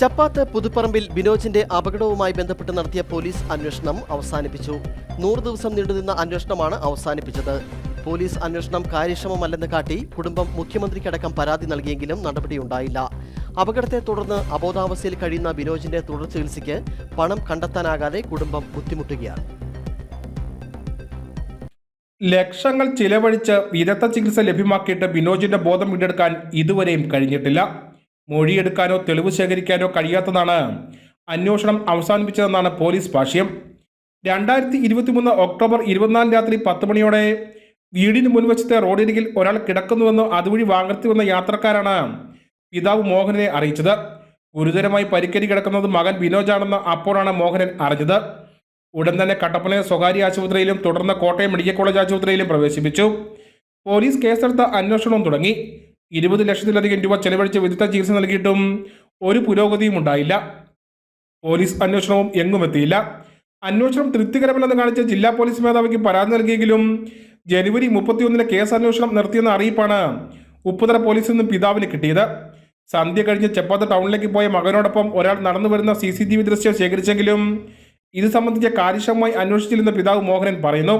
ചപ്പാത്ത് പുതുപ്പറമ്പിൽ ബിനോജിന്റെ അപകടവുമായി ബന്ധപ്പെട്ട് നടത്തിയ പോലീസ് അന്വേഷണം അവസാനിപ്പിച്ചു. നൂറ് ദിവസം നീണ്ടുനിന്ന അന്വേഷണമാണ് അവസാനിപ്പിച്ചത്. പോലീസ് അന്വേഷണം കാര്യക്ഷമമല്ലെന്ന് കാട്ടി കുടുംബം മുഖ്യമന്ത്രിക്കടക്കം പരാതി നൽകിയെങ്കിലും നടപടിയുണ്ടായില്ല. അപകടത്തെ തുടർന്ന് അബോധാവസ്ഥയിൽ കഴിയുന്ന ബിനോജിന്റെ തുടർ ചികിത്സയ്ക്ക് പണം കണ്ടെത്താനാകാതെ കുടുംബം ബുദ്ധിമുട്ടുകയാണ്. ലക്ഷങ്ങൾ ചിലവഴിച്ച് വിദഗ്ധ ചികിത്സ ലഭ്യമാക്കിയിട്ട് ബിനോജിന്റെ ബോധം വീണ്ടെടുക്കാൻ ഇതുവരെയും കഴിഞ്ഞിട്ടില്ല. മൊഴിയെടുക്കാനോ തെളിവ് ശേഖരിക്കാനോ കഴിയാത്തതാണ്. അന്വേഷണം അവസാനിപ്പിച്ചതെന്നാണ് പോലീസ് ഭാഷ്യം. രണ്ടായിരത്തി ഇരുപത്തിമൂന്ന് ഒക്ടോബർ ഇരുപത്തിനാല് രാത്രി പത്ത് മണിയോടെ വീടിന് മുൻവശത്തെ റോഡരികിൽ ഒരാൾ കിടക്കുന്നുവെന്ന് അതുവഴി വാങ്ങർത്തി വന്ന യാത്രക്കാരാണ് പിതാവ് മോഹനെ അറിയിച്ചത്. ഗുരുതരമായി പരിക്കേറ്റ് കിടക്കുന്നത് മകൻ വിനോജാണെന്ന് അപ്പോഴാണ് മോഹനൻ അറിഞ്ഞത്. ഉടൻ തന്നെ കട്ടപ്പന സ്വകാര്യ ആശുപത്രിയിലും തുടർന്ന് കോട്ടയം മെഡിക്കൽ കോളേജ് ആശുപത്രിയിലും പ്രവേശിപ്പിച്ചു. പോലീസ് കേസെടുത്ത അന്വേഷണവും തുടങ്ങി. ഇരുപത് ലക്ഷത്തിലധികം രൂപ ചെലവഴിച്ച് വിദഗ്ധ ചികിത്സ നൽകിയിട്ടും ഒരു പുരോഗതിയും ഉണ്ടായില്ല. പോലീസ് അന്വേഷണവും എങ്ങും എത്തിയില്ല. അന്വേഷണം തൃപ്തികരമല്ലെന്ന് കാണിച്ച് ജില്ലാ പോലീസ് മേധാവിക്ക് പരാതി നൽകിയെങ്കിലും ജനുവരി മുപ്പത്തിയൊന്നിന് കേസ് അന്വേഷണം നിർത്തിയെന്ന അറിയിപ്പാണ് ഉപ്പുതറ പോലീസിൽ നിന്നും പിതാവിന് കിട്ടിയത്. സന്ധ്യ കഴിഞ്ഞ് ചെപ്പാത്ത ടൗണിലേക്ക് പോയ മകനോടൊപ്പം ഒരാൾ നടന്നു വരുന്ന സി സി ടി വി ദൃശ്യം ശേഖരിച്ചെങ്കിലും ഇത് സംബന്ധിച്ച് കാര്യക്ഷമമായി അന്വേഷിച്ചില്ലെന്ന് പിതാവ് മോഹനൻ പറയുന്നു.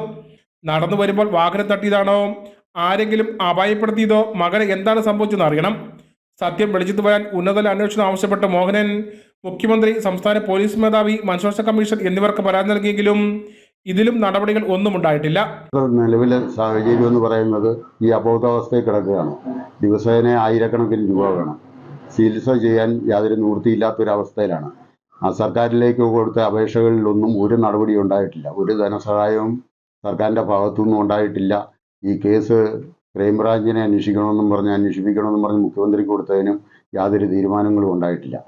നടന്നു വരുമ്പോൾ വാഹനം തട്ടിയതാണോ? ആരെങ്കിലും അപായപ്പെടുത്തിയതോ മകന് എന്താണ് സംഭവിച്ചതെന്ന് അറിയണം. സത്യം വെളിച്ചത്ത് വരാൻ ഉന്നതതല അന്വേഷണം ആവശ്യപ്പെട്ട് മോഹനൻ മുഖ്യമന്ത്രി സംസ്ഥാന പോലീസ് മേധാവി മനുഷ്യാവകാശ കമ്മീഷൻ എന്നിവർക്ക് പരാതി നൽകിയെങ്കിലും ഇതിലും നടപടികൾ ഒന്നും ഉണ്ടായിട്ടില്ല. നിലവിലെ സാഹചര്യം എന്ന് പറയുന്നത് ഈ അബോധാവസ്ഥയിൽ കിടക്കുകയാണ്. ദിവസേന ആയിരക്കണക്കിന് രൂപ വേണം. ചികിത്സ ചെയ്യാൻ യാതൊരു നിവൃത്തിയില്ലാത്തൊരവസ്ഥയിലാണ്. ആ സർക്കാരിലേക്ക് കൊടുത്ത അപേക്ഷകളിലൊന്നും ഒരു നടപടി ഉണ്ടായിട്ടില്ല. ഒരു ധനസഹായവും സർക്കാരിന്റെ ഭാഗത്തുനിന്നും ഉണ്ടായിട്ടില്ല. ഈ കേസ് ക്രൈംബ്രാഞ്ചിനെ അന്വേഷിക്കണമെന്നും പറഞ്ഞ് അന്വേഷിപ്പിക്കണമെന്നും പറഞ്ഞ് മുഖ്യമന്ത്രി കൊടുത്തതിനും യാതൊരു തീരുമാനങ്ങളും ഉണ്ടായിട്ടില്ല.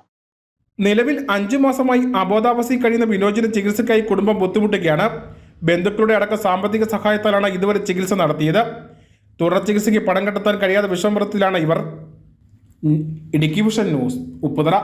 നിലവിൽ അഞ്ചു മാസമായി അബോധാവസ്ഥയിൽ കഴിയുന്ന വിനോജിന്റെ ചികിത്സയ്ക്കായി കുടുംബം ബുദ്ധിമുട്ടുകയാണ്. ബന്ധുക്കളുടെ അടക്കം സാമ്പത്തിക സഹായത്താലാണ് ഇതുവരെ ചികിത്സ നടത്തിയത്. തുടർ ചികിത്സയ്ക്ക് പണം കണ്ടെത്താൻ കഴിയാത്ത വിഷമത്തിലാണ് ഇവർ. Idukki vision news Upputhara.